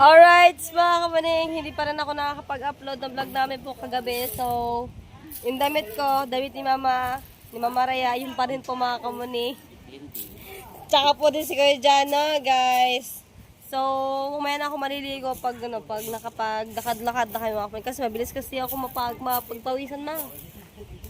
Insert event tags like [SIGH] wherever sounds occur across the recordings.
Alright, mga kamaning, hindi pa rin ako nakakapag-upload ng vlog namin po kagabi. So, yung damit ko, damit ni Mama, ni Mama Raya, yun pa rin po mga kamuni. Tsaka po din si Kuya Jano, guys. So, umaya na ako maliligo pag, ano, pag nakapag-lakad-lakad na kayo mga kamaning. Kasi mabilis kasi ako mapag, mapagpawisan na.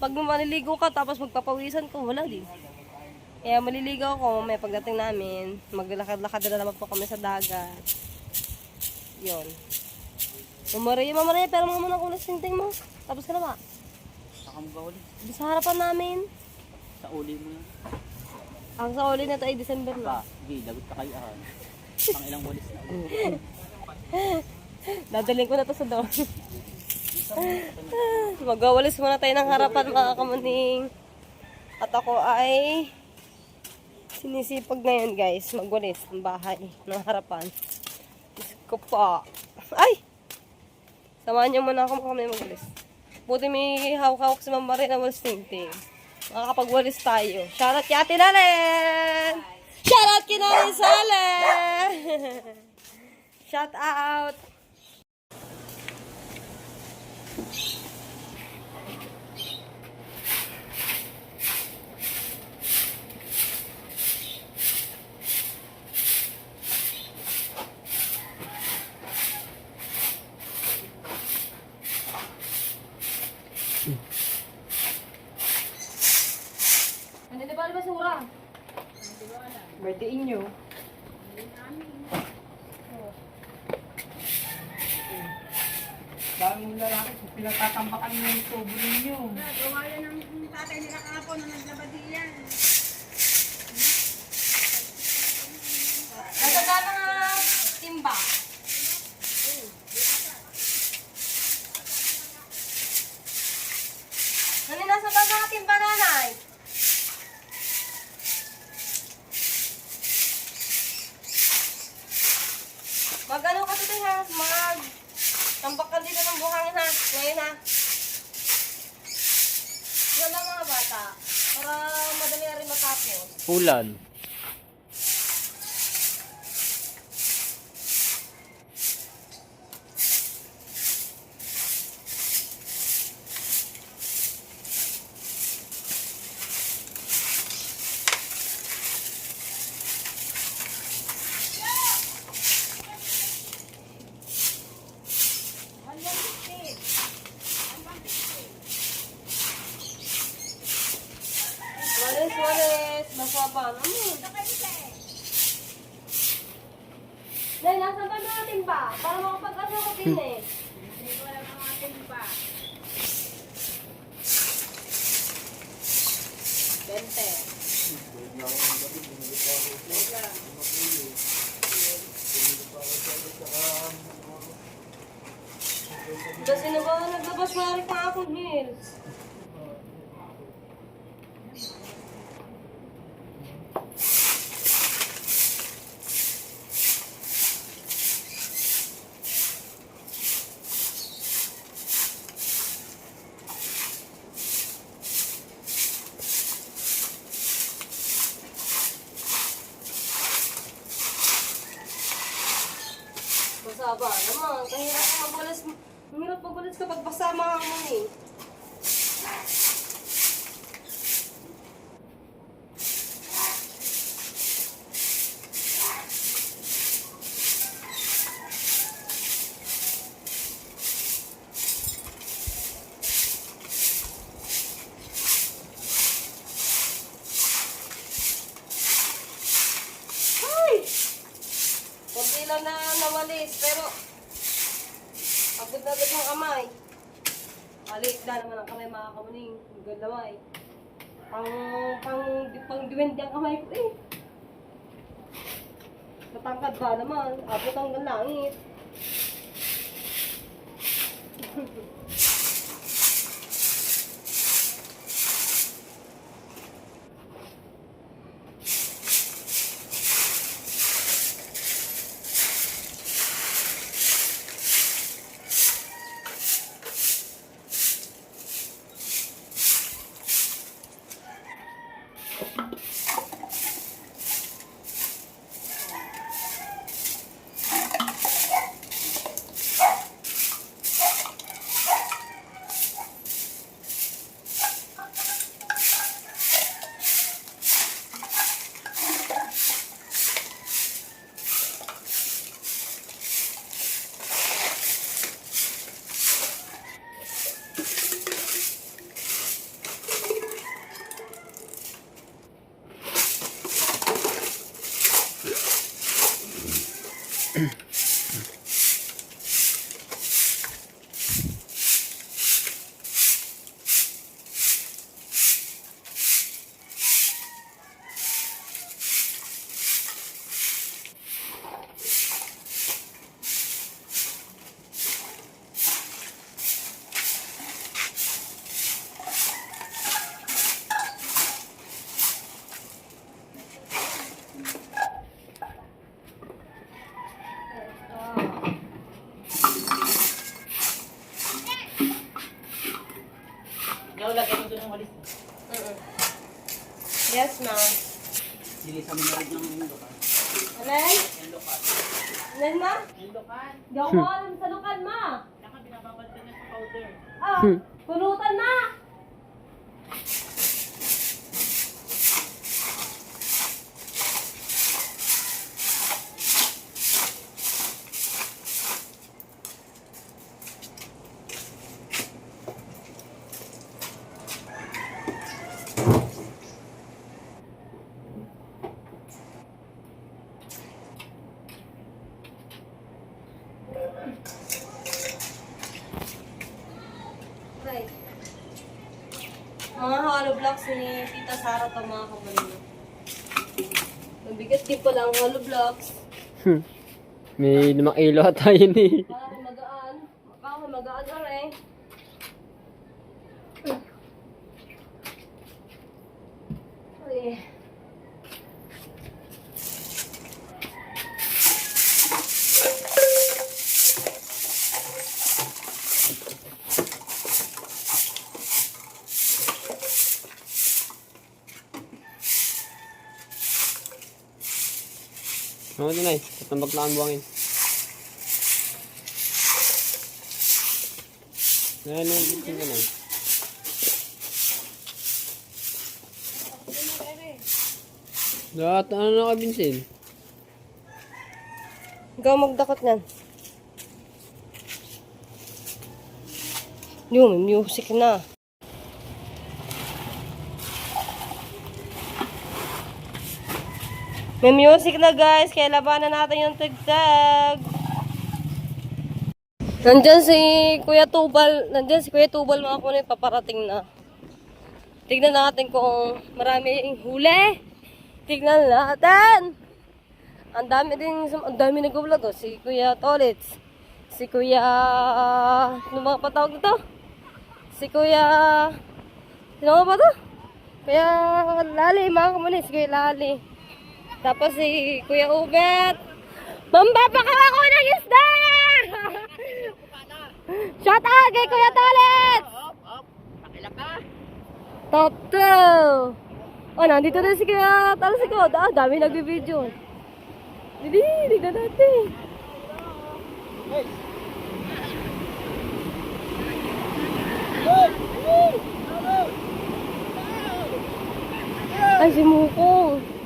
Pag maliligo ka tapos magpapawisan ko, wala din. Kaya maliligaw ako, may pagdating namin, maglalakad-lakad na naman po kami sa dagat. Yun. Mamaria, mamaria, pero mga muna kung sinting mo. Tapos ka na ba? Saka mo ba uli? Di sa harapan namin. Sa uli mo yan. Ang sa uli na to ay December na. Pa, sige, lagot ka kayo ahan. Pang ilang walis na [LAUGHS] uli. Dadalhin ko na to sa doon. [LAUGHS] Magawalis muna tayo ng harapan mga kamaning. At ako ay sinisipag ngayon guys, magwalis ng bahay, ng harapan. Ko pa. Ay! Samahan niyo muna ako kami magwalis. Buti may hawak-hawak si Mama rin na walis ting-ting. Makakapagwalis tayo. Shoutout kay Ate Nalen! Shoutout kay Nalen Sale! [LAUGHS] Shout out! Ano na ba ang basura? Birthday inyo. Daming lalaki, pinagtatambakan mo yung tubo ninyo. Gawa yan ng tatay nila kahapon na naglabad yan. Nagagana nga timba. Nani nasa ba nga timba nanay? Mag ano ka tutoy ha? Mag tambak ka dito ng buhangin ha. Ngayon ha. Yan lang mga bata. Para madali rin matapos. Ulan. Walis, walis. Masaba naman. Nay, nasa ba natin ba? Para makapag-ano ko din eh. Hindi ko alam ang ating pa. Bente. Kasi na ba naglabas na rin pa? Masaba naman. Kahirap ka magwalis. Ang hirap magwalis kapag basa mga mo eh. Ay! Kunti lang na nawalis, pero pagod na agad ng kamay. Balik na naman ang. Ang ganda kamay. Pang, pang, pang duwende ang kamay ko eh. Matangkad ba naman? Abot hanggang langit. [LAUGHS] ni Tita Sara to mga kabalino. Mabigat din pala ang hollow blocks. May limang kilo ata yun eh. Para magaan. Baka magaan ka rin. Ay. Ano din ay? Tatambak na ang buwangin. Ayan yung bitin ka na. Lahat ano na kabinsin? Ikaw magdakot niyan. Yung music na. May music na guys, kaya labanan natin yung tagtag. Nandyan si Kuya Tubal, nandyan si Kuya Tubal mga kunin, paparating na. Tignan natin kung marami huli. Tignan natin. Ang dami din, ang dami nag-vlog oh. Si Kuya Tolits. Si Kuya, ano mga patawag dito? Si Kuya, sino ba to? Kuya Lali, mga kamunin, si Kuya Lali. Tapos si Kuya Ubet. Mambabakaw ako ng isda! [LAUGHS] Shout out kay Kuya Tolits! Top 2! Oh, nandito na si Kuya Tolits ko. Ah, dami nagbibideo. Hindi, tignan natin. Ay, si Mukong.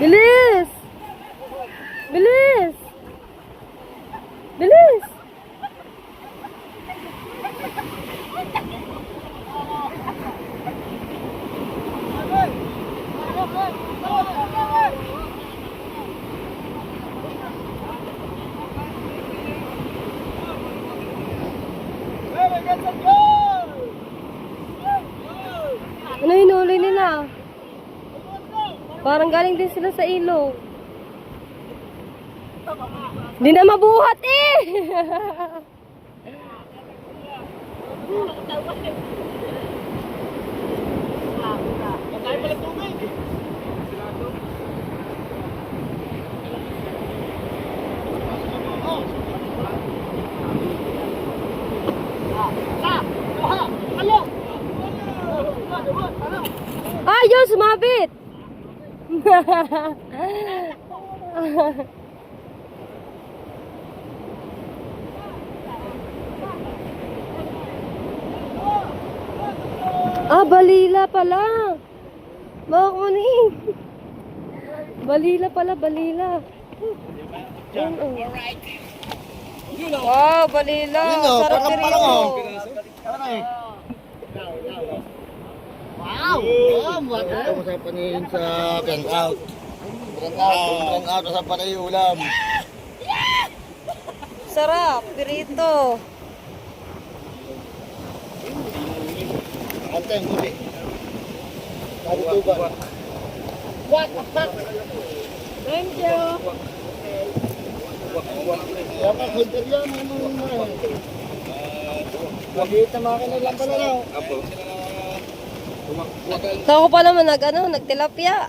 Bilis! Bilis! Ano hinuli nila? Parang galing din sila sa ilog. Hindi na mabuhat eh! Ayos, sumabit! Ah, balila pala. Kuning. Balila pala, balila. Yan, oh. Wow, balila. Sarap ni Rico. Wow! Wow! Ito mo sa panin sa Ken Out. Ang ato sa patay ulam. Sarap, pirito. Kanta yung huli. Katutuban. Thank you. Pa, hunter yan. Ano mo Maliit na makina lang pala na. Apo. Ako pa naman nag, ano, nagtilapia.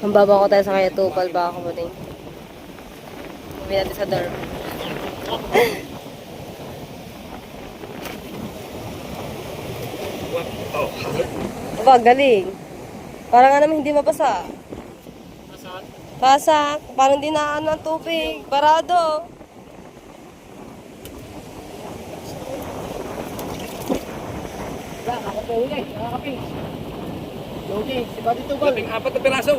Ang baba ko tayo sa kaya tupal ba ako mo din. Sabi natin sa dorm. [LAUGHS] Aba, galing. Parang nga naman hindi mabasa. Pasak. Parang hindi na ano ang tubig. Parado. Yogi, si Buddy Tubal. Labing apat na piraso.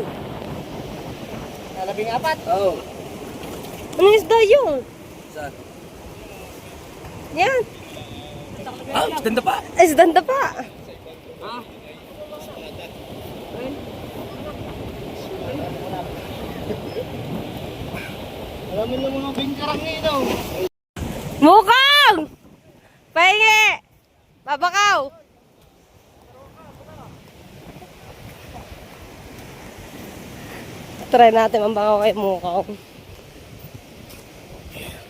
Labing apat? Oo. Ano isda yun? Saan? Yan. Ah, ganda pa. Ay, isdanda pa. Marami na mga bingkarang ito. Mukang! Pahingi! Babakaw! Try natin ang bakaw kay Mukang.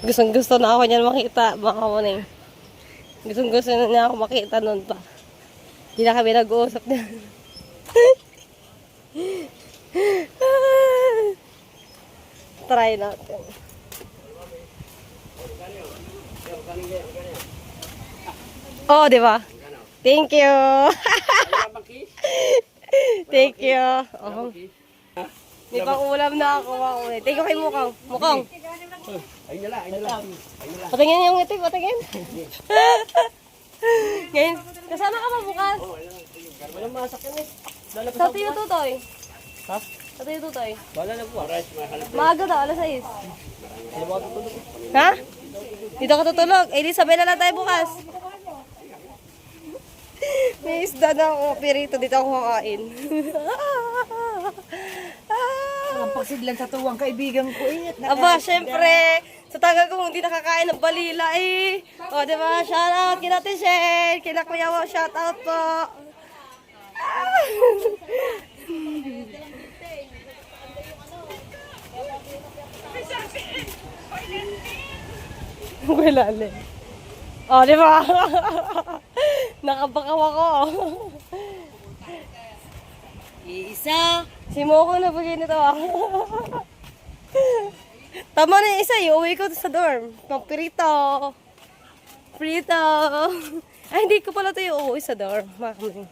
Gustong gusto na ako niyan makita. Baka mo na Gustong gusto na niya ako makita noon pa. Hindi na kami nag-uusap na. [LAUGHS] Try natin. Oh, di ba? Thank you. [LAUGHS] Thank you. Oh. May pang ulam na ako. Ako. Thank you kay Mukang. Mukang. Ayun nila, ayun nila. Patingin yung itik, patingin. [LAUGHS] Ngayon, kasama ka ba bukas? Walang masak yan eh. Sa tiyo tutoy. Ha? Sa tiyo tutoy. Wala na mahalap. Maaga daw, alas 6. Ha? Dito ka tutulog. Eh, sabay na tayo bukas. [LAUGHS] May isda na ako, pirito. Dito ako kakain. [LAUGHS] Pagsidlan sa tuwang kaibigan ko eh. Aba, syempre, sa tagal ko hindi nakakain ng balila eh. O, di ba? Shout out kina Tishen, kina Kuya Wow, shout out po. Ah! Wala lang. O, di ba? Nakabakaw ako. Isa. Si Moko na bagay nito ah. [LAUGHS] Tama na yung isa, iuwi ko sa dorm. Pampirito. Prito. [LAUGHS] Ay, hindi ko pala ito iuwi sa dorm. Makamuling.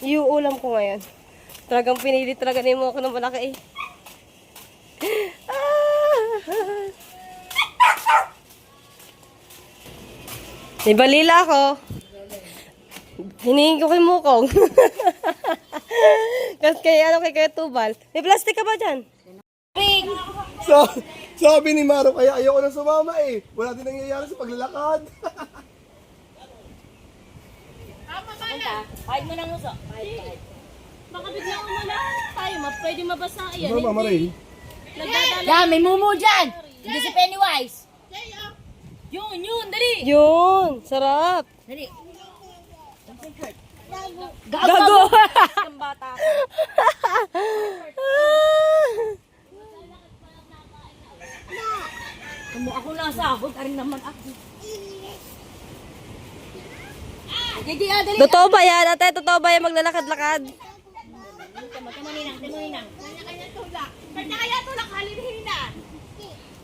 Iuulam ko ngayon. Talagang pinili talaga ni Moko ng malaki eh. [LAUGHS] Ah. May balila ako. Hiningin ko kay Mukong. Kasi kay ano kay Kuya Tubal. May plastic ka ba dyan? So, sabi ni Maro, kaya ayoko nang sumama eh. Wala din nangyayari sa paglalakad. Baka biglang umulan tayo, ma pwede mabasa. Ayan, Ano, Mama Ray? nagdadala. Yan, may mumu dyan! Hindi si Pennywise! Yun, yun, dali. Yun! Sarap! Dali. Gago! Ang bata. Kamu ako nasa ahod, aring naman ako. Hindi, ah, dali. Totoo ba yan? Ate, totoo ba yan maglalakad-lakad? Tumunin tumunin Kanya kaya tulak halinhina.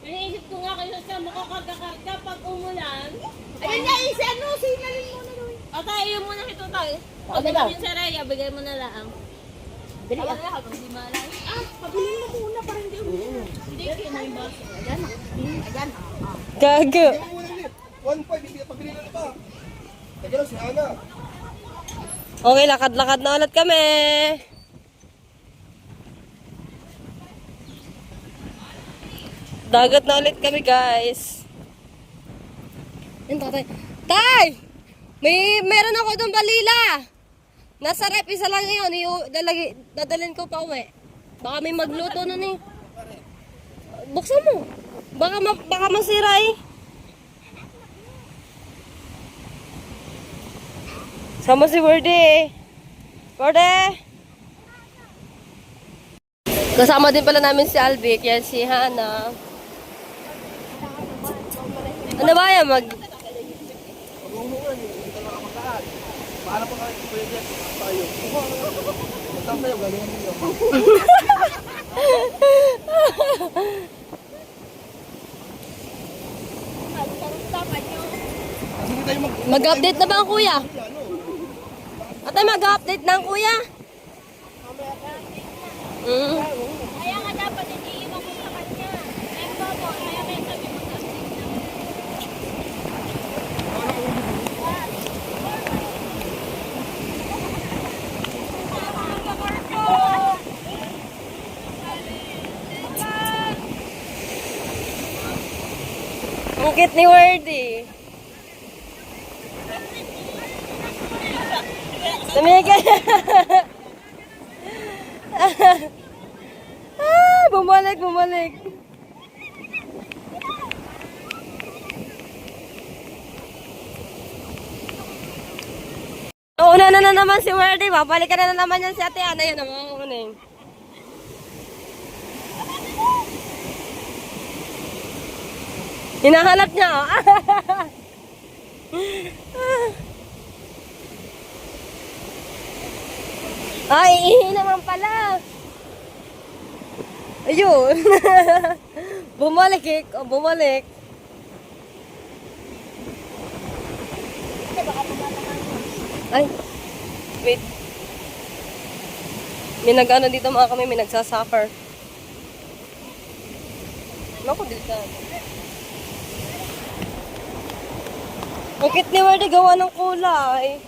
Iniisip ko nga kayo sa makakagarga pag umulan. Ayun nga, eh, si ano, sinalin mo na. O tayo, yun muna ito tayo. O, diba? Pag sa Raya, bigay mo na lang. Dali, ah. Kaya habang di malay. Ah, pabilin mo muna para hindi umulan. Hindi, kinaiba. Ayan, ah. Hmm, Ayan, ah. ah. Gago! Kaya muna ulit. One point, hindi ka pagbilin na pa. Teka lang, si Ana. Okay, lakad-lakad na ulit kami. Dagat na ulit kami, guys. Yan, tatay. Tay! May, meron ako itong balila. Nasa rep, isa lang yun. Dalagi, dadalhin ko pa uwi. Baka may magluto na ni. Buksan mo. Baka, ma baka masira eh. Sama si Werde eh. Werde! Kasama din pala namin si Alvic. Yan si Hana. Ano ba yan? Mag... Paano pa kayo pwede tayo? Saan kayo galing niyo? Hindi tayo mag... Mag-update na ba ang kuya? Ate, mag-update na ang kuya? Mm. Kaya nga dapat iniiwan ko sa kanya. Eh, bobo, kaya may sabi mo na. Cute ni Wordy. Tumigil. [LAUGHS] ah, bumalik, bumalik. Una na na naman si Wordy. Babalikan na na naman yan si ate Ana. Yun ang mga kuning. Hinahanap niya. oh. [LAUGHS] Ay, ihi naman pala. Ayun. [LAUGHS] bumalik eh. Oh, bumalik. Ay. Wait. May nag-ano dito mga kami, may nagsasuffer. Naku, delikado. Bakit ni Wardy gawa ng kulay?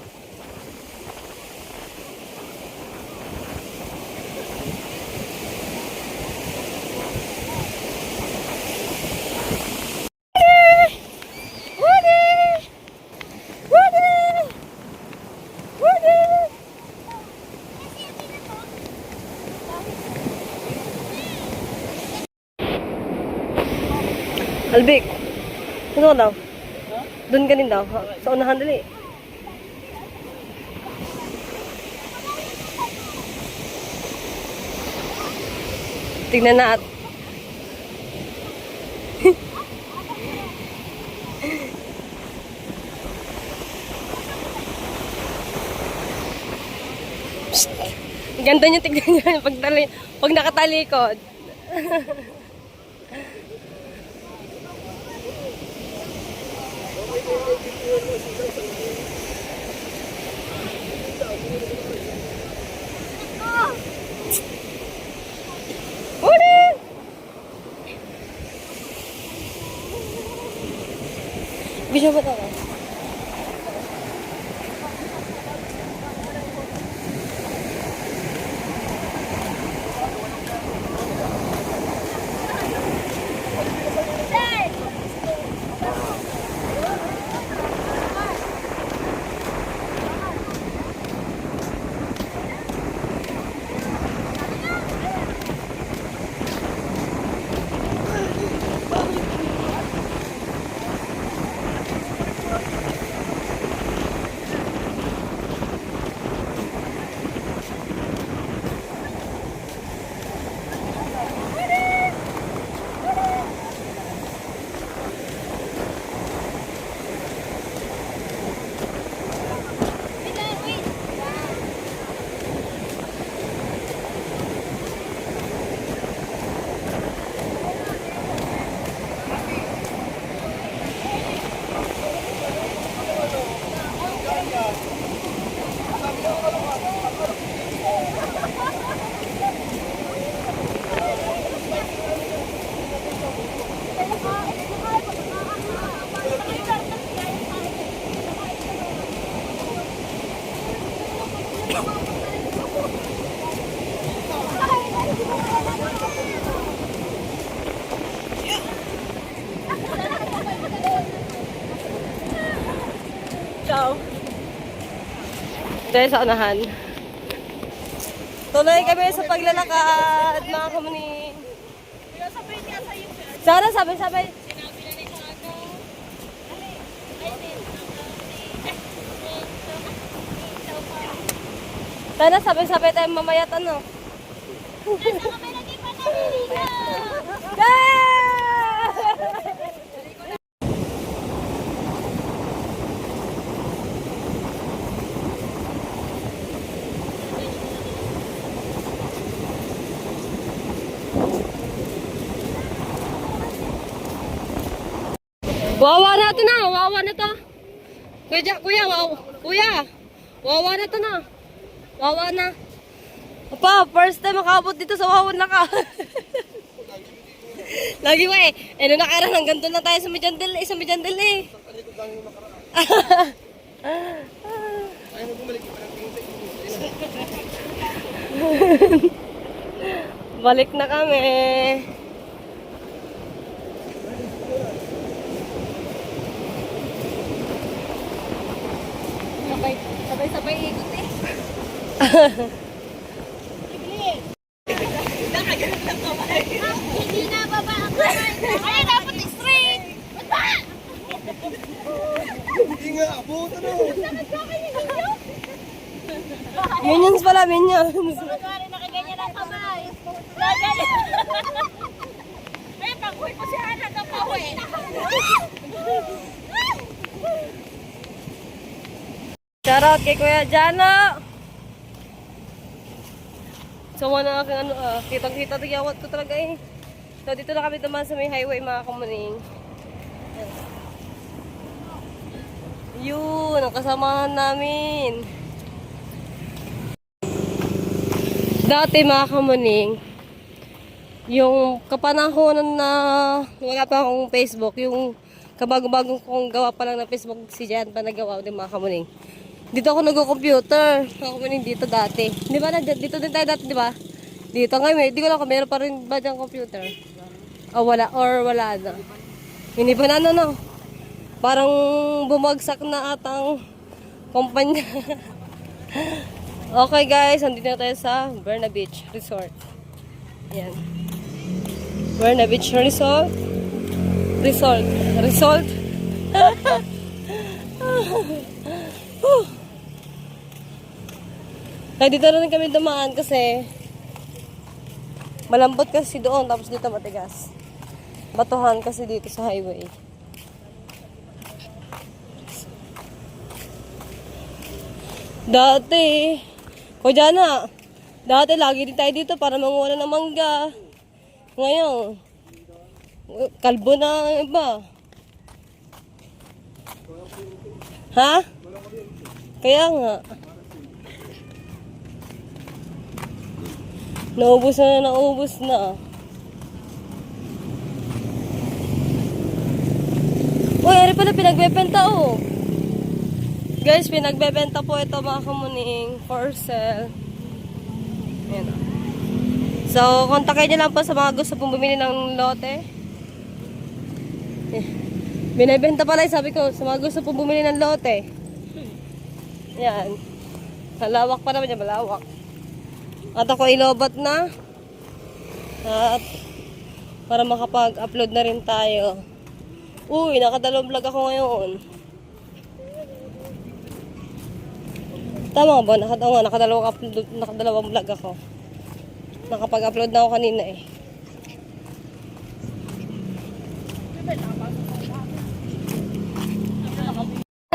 Albik, ano daw? Doon ka din daw. Sa unahan dali. Tignan na at. [LAUGHS] Ganda niyo tignan niyo pag, tali, pag nakatalikod. [LAUGHS] Bisa ba tayo? sa unahan. Tuloy kami sa paglalakad, mga kamuning. Sana sabay-sabay. Sana sabay-sabay tayo mamayat ano. Yeah! Wawa na ito na, wawa na to. Kuya, kuya, wawa, kuya. Wawa na to na. Wawa na. Apa, first time makabot dito sa wawan na ka. [LAUGHS] Lagi mo eh. Eh, nung nakaraan, hanggang doon na tayo sa Mijandel, eh, sa Mijandel eh. [LAUGHS] Balik na kami. Sabay-sabay ikot eh. Hindi na baba kamay. Ay, dapat straight. Baba! Hindi nga, no. Minions pala, minions. Pagkari nakaganyan ang kamay. Ay, pangkuy mo si Hana ng pawi. Shoutout kay Kuya Jano. So, wala aking ano, ah, kitang-kita ito yawat ko talaga eh. So, dito na kami naman sa may highway mga kamuning. Yan. Yun, ang kasamahan namin. Dati mga kamuning, yung kapanahonan na wala pa akong Facebook, yung kabago-bagong kong gawa pa lang na Facebook, si Jan pa nagawa din mga kamuning. Dito ako nag-computer. Ako pa dito dati. Di ba? Dito din tayo dati, di ba? Dito ngayon, may- di ko lang kung meron pa rin ba dyan computer. O wala, or wala na. Hindi pa na, ano, no? Parang bumagsak na atang kumpanya. [LAUGHS] okay guys, andito na tayo sa Berna Beach Resort. Yan. Berna Beach Resort. Resort. Resort. [LAUGHS] Kaya dito na rin kami dumaan kasi malambot kasi doon tapos dito matigas. Batuhan kasi dito sa highway. Dati, ko na, dati lagi din tayo dito para manguha ng mangga. Ngayon, kalbo na iba. Ha? Kaya nga. Naubos na naubos na. Uy, ari pala pinagbebenta oh. Guys, pinagbebenta po ito mga kamuning for sale. Ayan oh. So, kontakin nyo lang po sa mga gusto pong bumili ng lote. Eh, Binibenta pala, sabi ko, sa mga gusto pong bumili ng lote. Yan. Malawak pa naman yan, malawak. At ako ilobat na. At para makapag-upload na rin tayo. Uy, nakadalawang vlog ako ngayon. Tama ba? Nakadalawa, nakadalawang, upload, nakadalawang vlog ako. Nakapag-upload na ako kanina eh.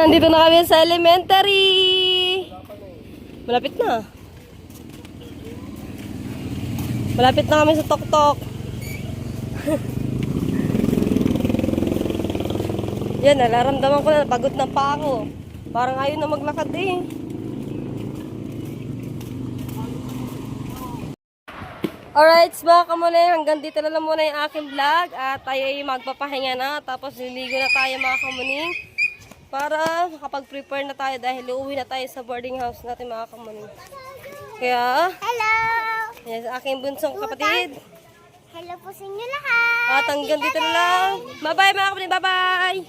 Nandito na kami sa elementary. Malapit na. Malapit na kami sa tok-tok. [LAUGHS] Yan, nararamdaman ko na pagod na pa ako. Parang ayaw na maglakad eh. Alright, mga kamuli, hanggang dito na lang muna yung aking vlog at tayo ay magpapahinga na tapos liligo na tayo mga kamuning para makapag-prepare na tayo dahil uuwi na tayo sa boarding house natin mga kamuning. Kaya, Hello! Yan sa aking bunsong kapatid. Hello po sa inyo lahat! At hanggang dito na lang. Bye-bye mga kamuning, bye-bye!